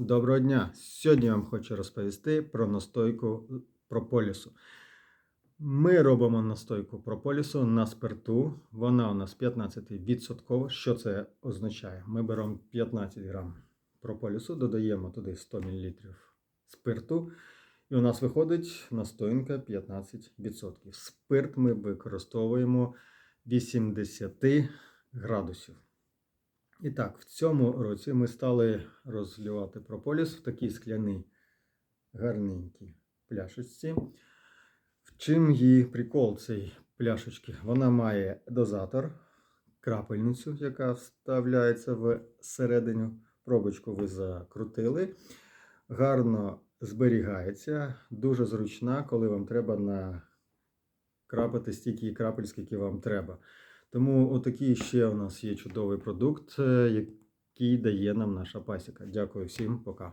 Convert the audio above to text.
Доброго дня! Сьогодні я вам хочу розповісти про настойку прополісу. Ми робимо настойку прополісу на спирту. Вона у нас 15%. Що це означає? Ми беремо 15 грам прополісу, додаємо туди 100 мл спирту, і у нас виходить настоянка 15%. Спирт ми використовуємо 80 градусів. І так, в цьому році ми стали розливати прополіс в такій скляній гарненькій пляшечці. В чим її прикол цієї пляшечки? Вона має дозатор, крапельницю, яка вставляється всередину. Пробочку ви закрутили. Гарно зберігається, дуже зручна, коли вам треба накрапати стільки крапель, скільки вам треба. Тому отакий ще у нас є чудовий продукт, е, який дає нам наша пасіка. Дякую всім, пока.